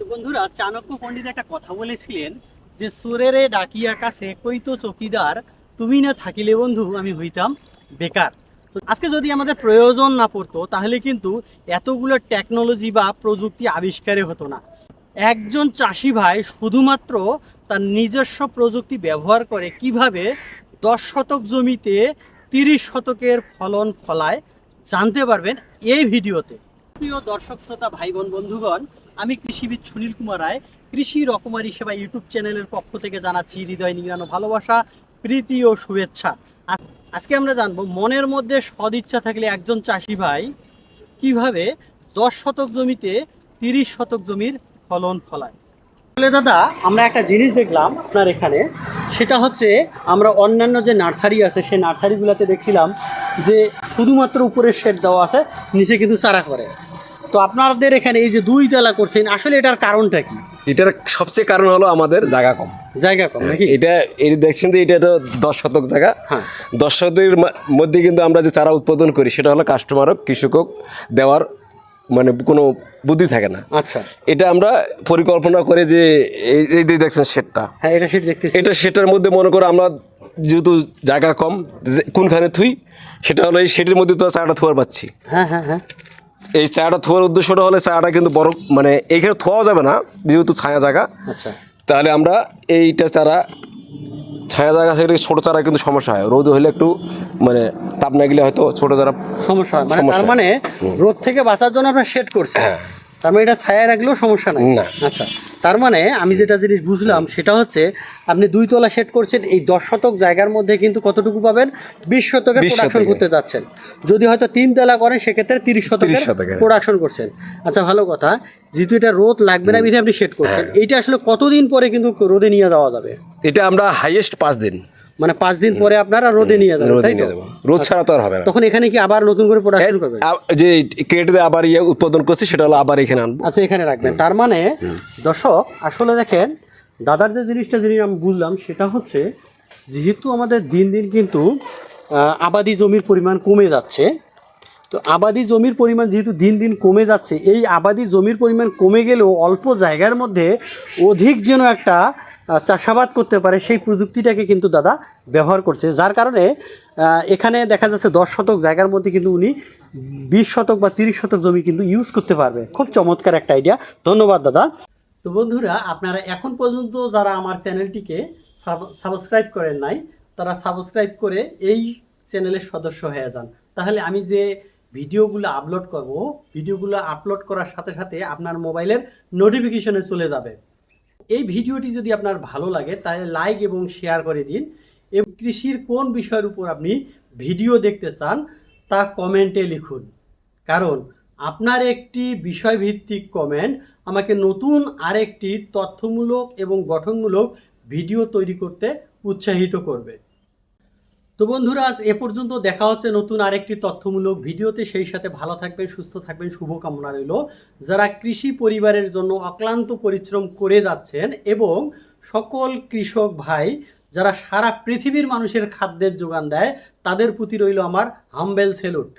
তো বন্ধুরা, চাণক্য পণ্ডিত একটা কথা বলেছিলেন যে, সুরেরে ডাকিয়া কাছে কই তো চকিদার, তুমি না থাকিলে বন্ধু আমি হইতাম বেকার। আজকে যদি আমাদের প্রয়োজন না পড়তো, তাহলে কিন্তু এতগুলো টেকনোলজি বা প্রযুক্তি আবিষ্কারে হতো না। একজন চাষি ভাই শুধুমাত্র তার নিজস্ব প্রযুক্তি ব্যবহার করে কীভাবে দশ শতক জমিতে তিরিশ শতকের ফলন ফলায়, জানতে পারবেন এই ভিডিওতে। প্রিয় দর্শক, শ্রোতা ভাই বোন বন্ধুগণ, আমি কৃষিবিদ সুনীল কুমার রায়, কৃষি রকমারি সেবা ইউটিউব চ্যানেলের পক্ষ থেকে জানাচ্ছি হৃদয় নিংড়ানো ভালোবাসা, প্রীতি ও শুভেচ্ছা। আজকে আমরা জানব মনের মধ্যে সদিচ্ছা থাকলে একজন চাষি ভাই কীভাবে দশ শতক জমিতে তিরিশ শতক জমির ফলন ফলায়। তাহলে দাদা, আমরা একটা জিনিস দেখলাম আপনার এখানে, সেটা হচ্ছে আমরা অন্যান্য যে নার্সারি আছে, সেই নার্সারিগুলোতে দেখছিলাম যে শুধুমাত্র উপরে শেড দেওয়া আছে, নিচে কিন্তু চারা করে। তো আপনাদের এখানে এই যে দুই তলা করছেন আসলে এটার কারণটা কি? এটার সবচেয়ে কারণ হলো আমাদের জায়গা কম। জায়গা কম নাকি? এটা এই দেখছেন তো এটা তো দশ শতক জায়গা। হ্যাঁ। দশ শতকের মধ্যে কিন্তু আমরা যে চারা উৎপাদন করি সেটা হলো কাস্টমার হোক কৃষক হোক দেওয়ার মানে কোনো বুদ্ধি থাকে না। আচ্ছা। এটা আমরা পরিকল্পনা করে যে এই এই যে দেখছেন সেটটা হ্যাঁ এটা সেটা দেখতেছি। এটা সেটার মধ্যে মনে করো আমরা যেহেতু জায়গা কম যে কোনখানে থুই সেটা হলো এই সেটের মধ্যে তো চারাটা থুয়ার পাচ্ছি। হ্যাঁ হ্যাঁ হ্যাঁ। এই চারাটা থোয়ার উদ্দেশ্যটা হলে চায়াটা কিন্তু বড় মানে এইখানে থোয়া যাবে না যেহেতু ছায়া জায়গা। আচ্ছা। তাহলে আমরা এইটা চারা ছায়া জায়গা থেকে ছোটো চারা কিন্তু সমস্যা হয়। রোদ হলে একটু মানে তাপ না গেলে হয়তো ছোটো চারা সমস্যা হয়। মানে সমস্যা। মানে রোদ থেকে বাঁচার জন্য আপনার শেড করছে তার মানে এটা ছায়া রাখলেও সমস্যা নাই। না। আচ্ছা তার মানে আমি যেটা জিনিস বুঝলাম সেটা হচ্ছে আপনি দুই তলা শেড করছেন এই দশ শতক জায়গার মধ্যে কিন্তু কতটুকু পাবেন? বিশ শতকের 20 প্রোডাকশন করতে যাচ্ছেন। যদি হয়তো তিন তলা করেন সেক্ষেত্রে তিরিশ শতকের 30 শতকের। প্রোডাকশন করছেন। আচ্ছা ভালো কথা। যেহেতু এটা রোদ লাগবে না বিধে আপনি শেড করছেন। হ্যাঁ। এইটা আসলে কতদিন পরে কিন্তু রোদে নিয়ে যাওয়া যাবে? এটা আমরা হাইয়েস্ট পাঁচ দিন। মানে পাঁচ দিন পরে আপনারা রোদে নিয়ে যাবেন রোদে নিয়ে দেবো রোদ ছাড়া তো আর হবে না। তখন এখানে কি আবার নতুন করে প্রোডাকশন করবেন? যে দিয়ে আবার ইয়ে উৎপাদন করছে সেটা হলো আবার এখানে আনব। আচ্ছা এখানে রাখবেন। তার মানে দর্শক আসলে দেখেন দাদার যে জিনিসটা যিনি আমি বুঝলাম সেটা হচ্ছে যেহেতু আমাদের দিন দিন কিন্তু আবাদি জমির পরিমাণ কমে যাচ্ছে তো আবাদি জমির পরিমাণ যেহেতু দিন দিন কমে যাচ্ছে এই আবাদি জমির পরিমাণ কমে গেলেও অল্প জায়গার মধ্যে অধিক যেন একটা চাষাবাদ করতে পারে, সেই প্রযুক্তিটাকে কিন্তু দাদা ব্যবহার করছে। যার কারণে এখানে দেখা যাচ্ছে দশ শতক জায়গার মধ্যে কিন্তু উনি বিশ শতক বা তিরিশ শতক জমি কিন্তু ইউজ করতে পারবে। খুব চমৎকার একটা আইডিয়া ধন্যবাদ, দাদা। তো বন্ধুরা, আপনারা এখন পর্যন্ত যারা আমার চ্যানেলটিকে সাবস্ক্রাইব করেন নাই, তারা সাবস্ক্রাইব করে এই চ্যানেলের সদস্য হয়ে যান। তাহলে আমি যে ভিডিওগুলো আপলোড করব, ভিডিওগুলো আপলোড করার সাথে সাথে আপনার মোবাইলের নোটিফিকেশনে চলে যাবে। এই ভিডিওটি যদি আপনার ভালো লাগে, তাহলে লাইক এবং শেয়ার করে দিন। এবং কৃষির কোন বিষয়ের উপর আপনি ভিডিও দেখতে চান, তা কমেন্টে লিখুন। কারণ আপনার একটি বিষয়ভিত্তিক কমেন্ট আমাকে নতুন আরেকটি তথ্যমূলক এবং গঠনমূলক ভিডিও তৈরি করতে উৎসাহিত করবে। তো বন্ধুরা, আজ এ পর্যন্ত দেখা হচ্ছে নতুন আরেকটি তথ্যমূলক ভিডিওতে। সেই সাথে ভালো থাকবেন, সুস্থ থাকবেন, শুভকামনা রইল। যারা কৃষি পরিবারের জন্য অক্লান্ত পরিশ্রম করে যাচ্ছেন এবং সকল কৃষক ভাই, যারা সারা পৃথিবীর মানুষের খাদ্যের যোগান দেয়, তাদের প্রতি রইল আমার হাম্বেল সেলুট।